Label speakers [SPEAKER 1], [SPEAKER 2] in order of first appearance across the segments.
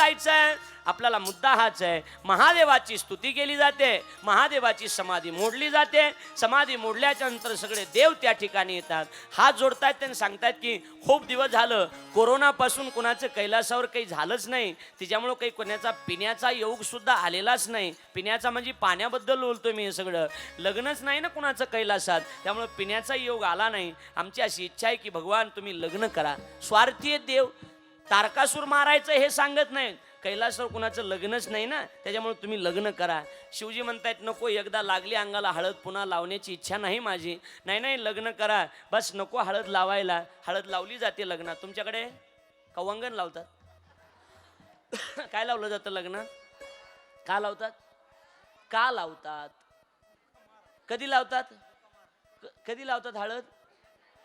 [SPEAKER 1] जायचंय? आपल्याला मुद्दा हाच आहे. महादेवाची स्तुती केली जाते. महादेवाची समाधी मोडली जाते. समाधी मोडल्याच्या नंतर सगळे देव त्या ठिकाणी येतात. हात जोडतायत त्यांनी सांगतायत की खूप दिवस झालं. कोरोनापासून कुणाचं कैलासावर काही झालंच नाही. तिच्यामुळं काही कोणाचा पिण्याचा योग सुद्धा आलेलाच नाही. पिण्याचा म्हणजे पाण्याबद्दल बोलतोय मी हे सगळं. लग्नच नाही ना कुणाचं कैलासात. त्यामुळं पिण्याचा योग आला नाही. आमची अशी इच्छा आहे की भगवान तुम्ही लग्न करा. स्वार्थी आहेत देव. तारकासूर मारायचं हे सांगत नाही. कैलासवर कुणाचं लग्नच नाही ना? त्याच्यामुळे तुम्ही लग्न करा. शिवजी म्हणतायत नको एकदा लागली अंगाला हळद पुन्हा लावण्याची इच्छा नाही माझी. नाही नाही लग्न करा. बस नको हळद लावायला. हळद लावली जाते लग्नात. तुमच्याकडे कवंगण लावतात. काय लावलं जातं लग्नात का लावतात? का लावतात? कधी लावतात? क- कधी लावतात हळद?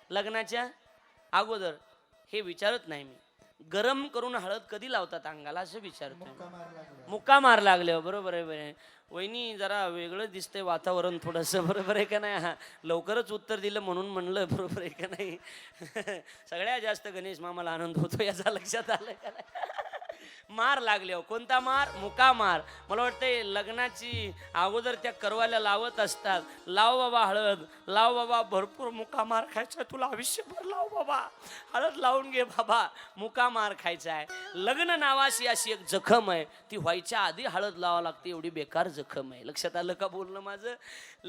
[SPEAKER 1] लग्नाच्या अगोदर. हे विचारत नाही मी. गरम करून हळद कधी लावतात अंगाला? असं विचारतो मुक्का मार लागले. बरोबर आहे वहिनी जरा वेगळं दिसतंय वातावरण थोडंसं. बरोबर आहे का नाही? हा. लवकरच उत्तर दिलं म्हणून म्हणलं. बरोबर आहे का नाही? सगळ्यात जास्त गणेश मामाला आनंद होतो याचा लक्षात आलं का नाही? मार लागले हो. कोणता मार? मुका मार. मला वाटतंय लग्नाची अगोदर त्या करवाल्या लावत असतात. लाव बाबा हळद. लाव बाबा भरपूर मुका मार खायचा. तुला आयुष्यभर लाव बाबा. हळद लावून घे बाबा. मुका मार खायचा आहे. लग्न नावाशी अशी एक जखम आहे. ती व्हायच्या आधी हळद लावा लागते. एवढी बेकार जखम आहे. लक्षात आलं का बोलणं माझं?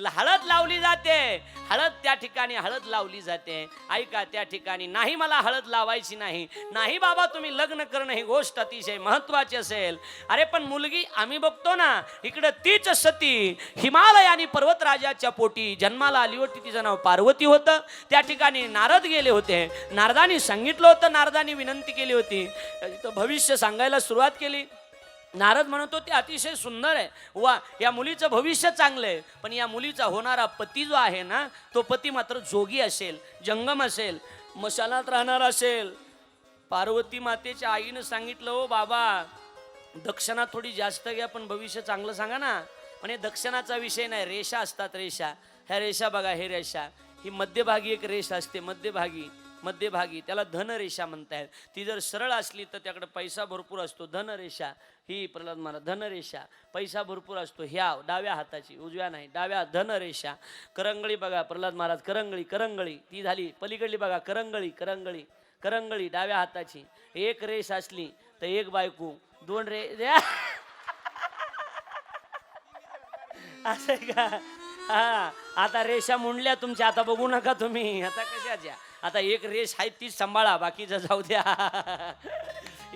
[SPEAKER 1] हळद लावली जाते. हळद त्या ठिकाणी हळद लावली जाते. ऐका त्या ठिकाणी नाही मला हळद लावायची नाही. नाही बाबा तुम्ही लग्न करणं ही गोष्ट अतिशय महत्वाची असेल. अरे पण मुलगी आम्ही बघतो ना इकडं तीच सती. हिमालय आणि पर्वतराजाच्या पोटी जन्माला आली होती तिचं नाव पार्वती होतं. त्या ठिकाणी नारद गेले होते. नारदानी सांगितलं होतं नारदानी विनंती केली होती. तिथं भविष्य सांगायला सुरुवात केली. नारद म्हणत होते अतिशय सुंदर आहे. वा या मुलीचं भविष्य चांगलं आहे. पण या मुलीचा होणारा पती जो आहे ना तो पती मात्र जोगी असेल जंगम असेल मशालात राहणार असेल. पार्वती मातेच्या आईनं सांगितलं हो बाबा दक्षिणा थोडी जास्त घ्या पण भविष्य चांगलं सांगा ना. पण दक्षिणाचा विषय नाही रेषा असतात रेषा. ह्या रेषा बघा हे रेषा. ही मध्यभागी एक रेषा असते मध्यभागी मध्यभागी. त्याला धनरेषा म्हणतायत. ती जर सरळ असली तर त्याकडे पैसा भरपूर असतो. धनरेषा ही प्रल्हाद महाराज धनरेषा पैसा भरपूर असतो. ह्या डाव्या हाताची उजव्या नाही डाव्या धनरेषा. करंगळी बघा प्रल्हाद महाराज करंगळी करंगळी. ती झाली पलीकडली बघा करंगळी करंगळी. करंगळी डाव्या हाताची एक रेष असली तर एक बायको दोन रे असं का? हा आता रेषा मुंडल्या तुमच्या आता बघू नका तुम्ही. आता कशाच्या आता एक रेष आहे तीच सांभाळा बाकीचं जाऊ द्या.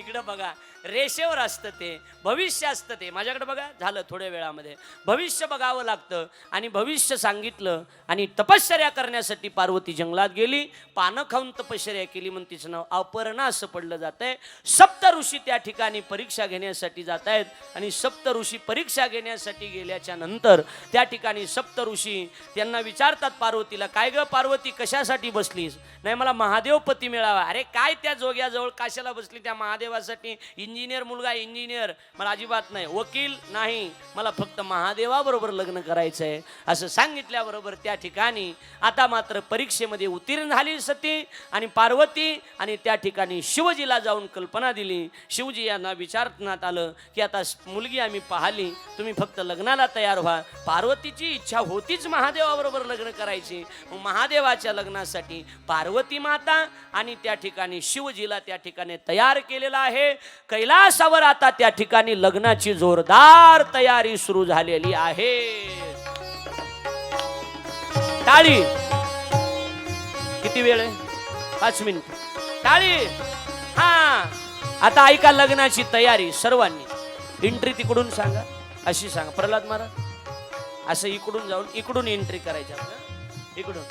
[SPEAKER 1] इकडं बघा रेषेवर असतं ते भविष्य असतं ते. माझ्याकडे बघा झालं थोड्या वेळामध्ये. भविष्य बघावं लागतं आणि भविष्य सांगितलं आणि तपश्चर्या करण्यासाठी पार्वती जंगलात गेली. पानं खाऊन तपश्चर्या केली म्हणून तिचं नाव अपर्णा असं पडलं जात आहे सप्त ऋषी त्या ठिकाणी परीक्षा घेण्यासाठी जात आहेत आणि सप्त ऋषी परीक्षा घेण्यासाठी गेल्याच्यानंतर त्या ठिकाणी सप्त ऋषी त्यांना विचारतात पार्वतीला काय ग पार्वती कशासाठी बसलीस? नाही मला महादेव पती मिळावा. अरे काय त्या जोग्याजवळ काशाला बसली त्या महादेव महादेवासाठी इंजिनियर मुलगा इंजिनियर. मला अजिबात नाही. वकील नाही. मला फक्त महादेवाबरोबर लग्न करायचं आहे असं सांगितल्याबरोबर त्या ठिकाणी आता मात्र परीक्षेमध्ये उत्तीर्ण झाली सती आणि पार्वती आणि त्या ठिकाणी शिवजीला जाऊन कल्पना दिली. शिवजी यांना विचारण्यात आलं की आता मुलगी आम्ही पाहिली तुम्ही फक्त लग्नाला तयार व्हा. पार्वतीची इच्छा होतीच महादेवाबरोबर लग्न करायची. महादेवाच्या लग्नासाठी पार्वती माता आणि त्या ठिकाणी शिवजीला त्या ठिकाणी तयार केले आहे. कैलासावर आता त्या ठिकाणी लग्नाची जोरदार तयारी सुरू झालेली आहे. टाळी. किती वेळ आहे? पाच मिनिट. टाळी. हा. आता ऐका लग्नाची तयारी सर्वांनी. एंट्री तिकडून सांगा. अशी सांगा. प्रल्हाद महाराज. असं इकडून जाऊन इकडून एंट्री करायची इकडून.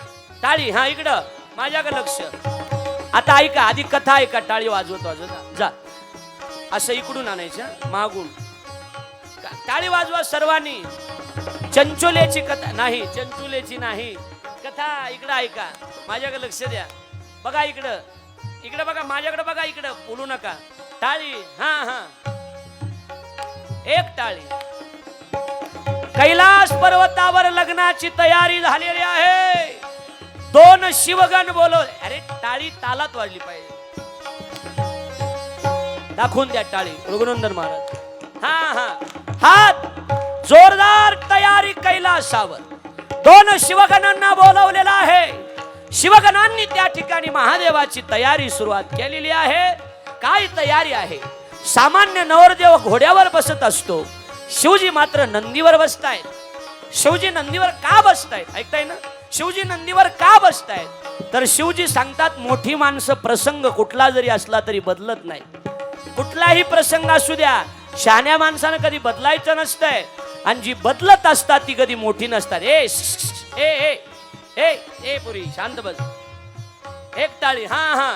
[SPEAKER 1] टाळी. हा इकडं. माझ्याकडे लक्ष. आता ऐका आधी कथा ऐका टाळी वाजवत वाजवत जा. असं इकडून आणायचं मागून. टाळी वाजवा सर्वांनी. चंचोल्याची कथा नाही चंचुलेची नाही. कथा इकडं ऐका माझ्याकडे लक्ष द्या. बघा इकडं. इकडं बघा माझ्याकडे बघा इकडं बोलू नका. टाळी हा हा. एक टाळी. कैलास पर्वतावर लग्नाची तयारी झालेली आहे. दोन शिवगण बोलव टाळी तालात वाजली पाहिजे. दाखवून द्या टाळी. रघुनंदन महाराज. हा हा. हात जोरदार तयारी कैलासावर. दोन शिवगणांना बोलवलेला आहे. शिवगणांनी त्या ठिकाणी महादेवाची तयारी सुरुवात केलेली आहे. काय तयारी आहे? सामान्य नवरदेव घोड्यावर बसत असतो. शिवजी मात्र नंदीवर बसतायत. शिवजी नंदीवर का बसतायत? ऐकताय ना? शिवजी नंदीवर का बसतायत? तर शिवजी सांगतात मोठी माणसं प्रसंग कुठला जरी असला तरी बदलत नाही कुठलाही प्रसंग असू द्या शहाण्या माणसानं कधी बदलायचं नसतंय. आणि जी बदलत असतात ती कधी मोठी नसतात. ए ए ए ए ए पुरी शांत बस. एक टाळी हा हा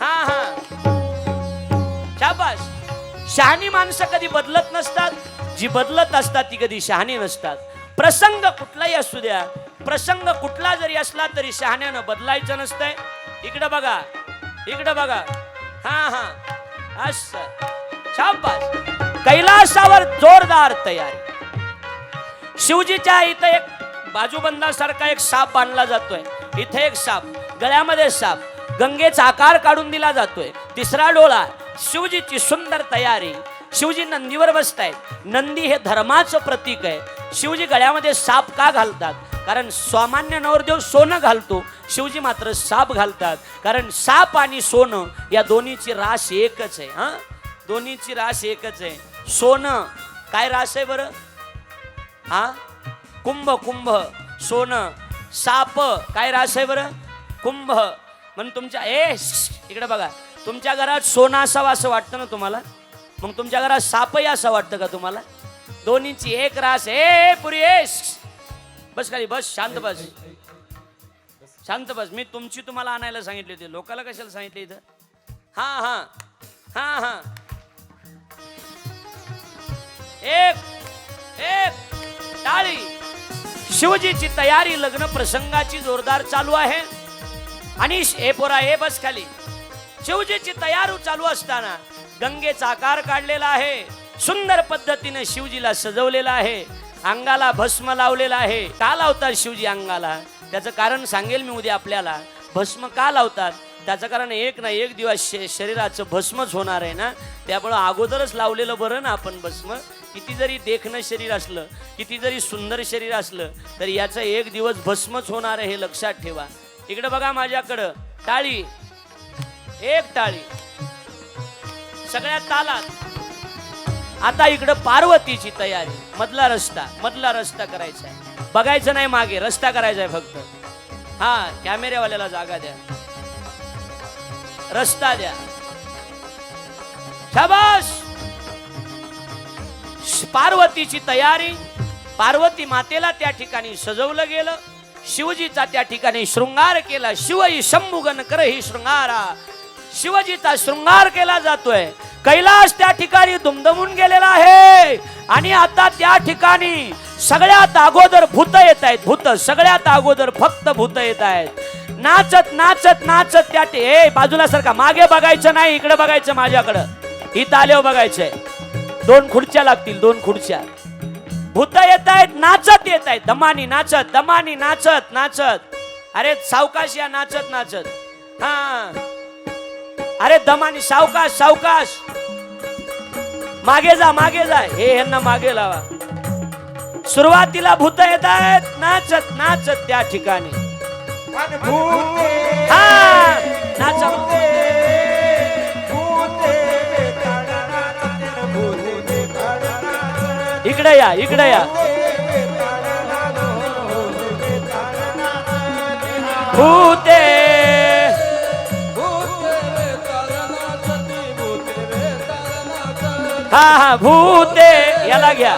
[SPEAKER 1] हा हा. शाबास. शहाणी माणसं कधी बदलत नसतात जी बदलत असतात ती कधी शहाणी नसतात. प्रसंग कुठलाही असू द्या प्रसंग कुठला जरी असला तरी शहाण्यानं बदलायचं नसतंय. इकडं बघा इकडं बघा. हा हा. अस. छापास कैलासावर जोरदार तयारी. शिवजीच्या इथं एक बाजूबंदासारखा एक साप बांधला जातोय. इथे एक साप गळ्यामध्ये साप. गंगेचा आकार काढून दिला जातोय. तिसरा डोळा शिवजीची सुंदर तयारी. शिवजी नंदीवर बसतायत. नंदी हे धर्माचं प्रतीक आहे. शिवजी गळ्यामध्ये साप का घालतात? कारण सामान्य नवरदेव सोनं घालतो शिवजी मात्र साप घालतात. कारण साप आणि सोनं या दोन्हीची रास एकच आहे हां? दोन्हीची रास एकच आहे. सोनं काय रास आहे बरं? हा? कुंभ कुंभ सोनं. साप काय रास आहे बरं? कुंभ. म्हणून तुमच्या ए इकडे बघा. तुमच्या घरात सोनं असावं असं वाटतं ना तुम्हाला? मग तुमच्या घरात सापही असं वाटतं का तुम्हाला? दोन्हीची एक रास. ए ए, पुरी ए बस खाली बस शांत बस. शांत बस. मी तुमची तुम्हाला आणायला सांगितली होती. लोकाला कशाला सांगितले इथं? हा हा. हा हा. एक एक. टाळी. शिवजीची तयारी लग्न प्रसंगाची जोरदार चालू आहे. आणि श- ए पोरा ए बस खाली. शिवजीची तयारी चालू असताना गंगेचा आकार काढलेला आहे. सुंदर पद्धतीने शिवजीला सजवलेला आहे. अंगाला भस्म लावलेला आहे. का लावतात शिवजी अंगाला? त्याचं कारण सांगेल मी उद्या आपल्याला. भस्म का लावतात? त्याचं कारण एक ना एक दिवस शरीराचं भस्मच होणार आहे ना? त्यामुळं अगोदरच लावलेलं बरं ना आपण भस्म. किती जरी देखणं शरीर असलं किती जरी सुंदर शरीर असलं तर याचं एक दिवस भस्मच होणार आहे हे लक्षात ठेवा. इकडे बघा माझ्याकडं. टाळी. एक टाळी. सगळ्या तालात. आता इकडं पार्वतीची तयारी. मधला रस्ता मधला रस्ता करायचा आहे. बघायचं नाही मागे रस्ता करायचा आहे फक्त. हा कॅमेऱ्यावाल्याला जागा द्या. रस्ता द्या. शाबास! पार्वतीची तयारी पार्वती मातेला त्या ठिकाणी सजवलं गेलं शिवजीचा त्या ठिकाणी शृंगार केला. शिवई शंभुगन कर ही शृंगारा. शिवजीचा शृंगार केला जातोय. कैलास त्या ठिकाणी दुमदमून गेलेला आहे. आणि आता त्या ठिकाणी सगळ्यात अगोदर भूत येत आहेत भूत. सगळ्यात अगोदर फक्त भूत येत आहेत. नाचत नाचत नाचत त्या ए बाजूला सारखा. मागे बघायचं नाही इकडे बघायचं माझ्याकडं. इथं आल्यावर बघायचंय. दोन खुर्च्या लागतील दोन खुर्च्या. भूत येत आहेत नाचत येत आहेत. दमानी नाचत दमानी नाचत नाचत. अरे सावकाश या नाचत नाचत. हा. अरे दमानी सावकाश सावकाश. मागे जा मागे जा. हे ह्यांना मागे लावा. सुरुवातीला भूत येत आहेत नाचत नाचत त्या ठिकाणी. इकडे या इकडे या. भूते हा हा भूते याला घ्या.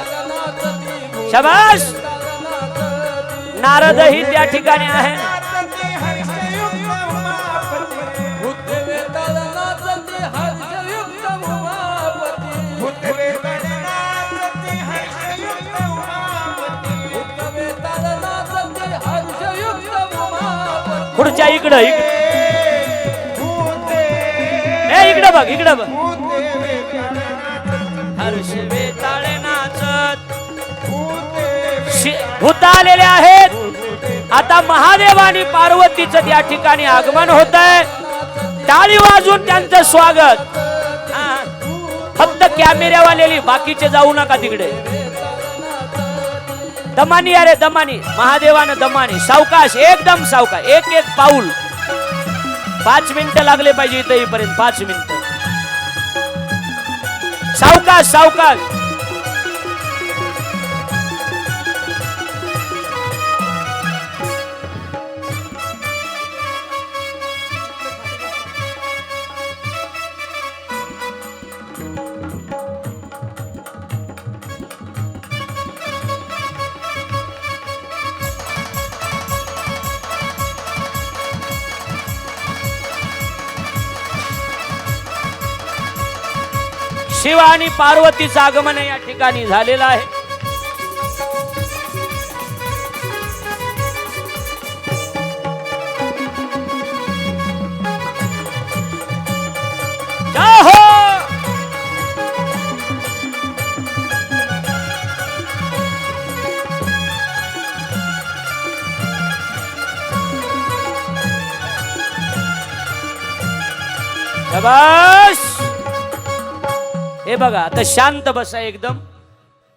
[SPEAKER 1] शबाश नारदही त्या ठिकाणी आहे. पुढच्या इकडं इकडं. इकडं बघ इकडं बघ. हर्ष वेताळे नाचत. शि- भूत आलेले आहेत. आता महादेव आणि पार्वतीचं त्या ठिकाणी आगमन होत आहे टाळी वाजून त्यांचं स्वागत. फक्त कॅमेऱ्यावालेली बाकीचे जाऊ नका तिकडे. दमानी अरे दमानी. महादेवानं दमानी. सावकाश एकदम सावकाश. एक एक पाऊल. पाच मिनिटं लागले पाहिजे इथं येईपर्यंत पाच मिनिटं. सावकाश सावकाश शिव आणि पार्वतीचं आगमन या ठिकाणी झालेलं आहे. जय हो! हे बघा आता शांत बसा एकदम.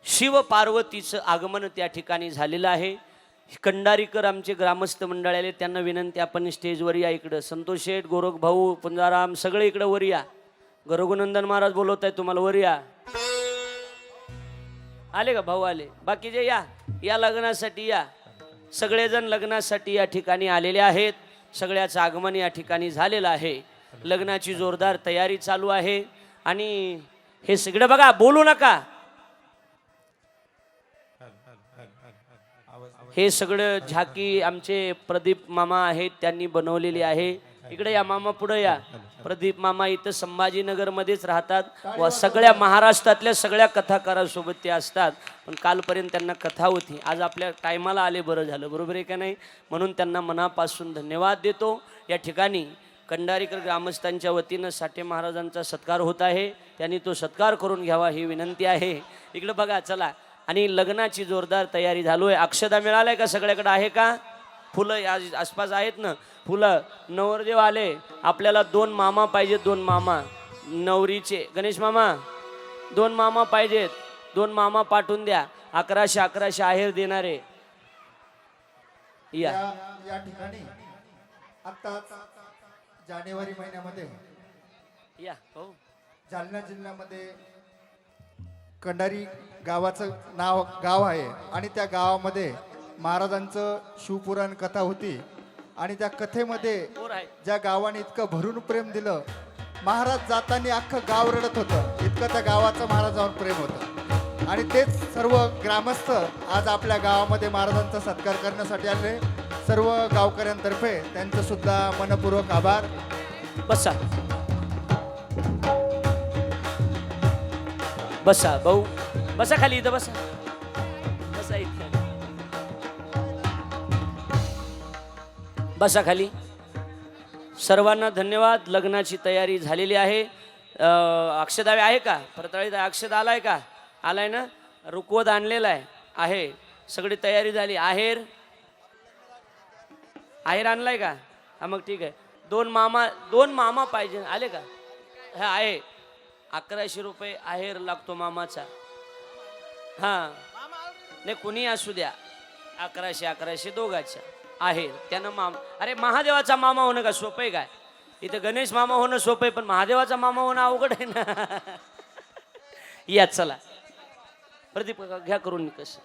[SPEAKER 1] शिव पार्वतीचं आगमन त्या ठिकाणी झालेलं आहे. कंडारीकर आमचे ग्रामस्थ मंडळ आले त्यांना विनंती आपण स्टेजवर या इकडं. संतोष शेठ गोरख भाऊ पुंजाराम सगळे इकडं वर या. गरगुनंदन महाराज बोलवत आहे तुम्हाला वर या. आले का भाऊ आले? बाकीचे या या लग्नासाठी या. सगळेजण लग्नासाठी या ठिकाणी आलेले आहेत. सगळ्याचं आगमन या ठिकाणी झालेलं आहे. लग्नाची जोरदार तयारी चालू आहे. आणि हे सगळं बघा बोलू नका. हे सगळं झाकी आमचे प्रदीप मामा आहेत त्यांनी बनवलेली आहे. इकडे या मामा पुढे या. प्रदीप मामा इथं संभाजीनगरमध्येच राहतात व सगळ्या महाराष्ट्रातल्या सगळ्या कथाकारांसोबत ते असतात. पण कालपर्यंत त्यांना कथा होती. आज आपल्या टायमाला आले बरं झालं. बरोबर आहे का नाही? म्हणून त्यांना मनापासून धन्यवाद देतो. या ठिकाणी कंडारीकर ग्रामस्थांच्या वतीनं साठे महाराजांचा सत्कार होत आहे. त्यांनी तो सत्कार करून घ्यावा ही विनंती आहे. इकडं बघा चला. आणि लग्नाची जोरदार तयारी झालो आहे अक्षदा मिळालाय का सगळ्याकडे? आहे का? फुलं या आसपास आहेत ना? फुलं. नवरदेव आले. आपल्याला दोन मामा पाहिजेत दोन मामा. नवरीचे. गणेश मामा दोन मामा पाहिजेत. दोन मामा पाठवून द्या. अकराशे अकराशे आहेर देणारे. या.
[SPEAKER 2] ठिकाणी. जानेवारी महिन्यामध्ये.
[SPEAKER 1] या हो.
[SPEAKER 2] जालना जिल्ह्यामध्ये कंडारी गावाचं नाव गाव आहे. आणि त्या गावामध्ये महाराजांचं शिवपुराण कथा होती. आणि त्या कथेमध्ये
[SPEAKER 1] पोर आहे.
[SPEAKER 2] ज्या गावाने इतकं भरून प्रेम दिलं महाराज जाताना अख्खं गाव रडत होतं. इतकं त्या गावाचं महाराजांवर प्रेम होतं. आणि तेच सर्व ग्रामस्थ आज आपल्या गावामध्ये महाराजांचा सत्कार करण्यासाठी आले. सर्व गावकऱ्यांतर्फे त्यांचं सुद्धा मनपूर्वक आभार.
[SPEAKER 1] बसा. बसा भाऊ. बसा खाली इथं बसा. बसा इथं. बसा खाली. सर्वांना धन्यवाद. लग्नाची तयारी झालेली आहे. अक्षदावे आहे का? परतळीत अक्षद आलाय का? आलाय ना? रुकवत आणलेला आहे. आहे. सगळी तयारी झाली. आहेर आहेर आणलाय का? हा मग ठीक आहे. दोन मामा दोन मामा पाहिजे. आले का? हा आहे. अकराशे रुपये आहेर लागतो मामाचा. हा. नाही कुणी असू द्या. अकराशे अकराशे दोघाच्या. आहेर. त्यानं मामा अरे महादेवाचा मामा होणं का सोपं आहे काय? इथं गणेश मामा होणं सोपं आहे पण महादेवाचा मामा होणं अवघड आहे ना. या चला. प्रदीप घ्या करून कसं?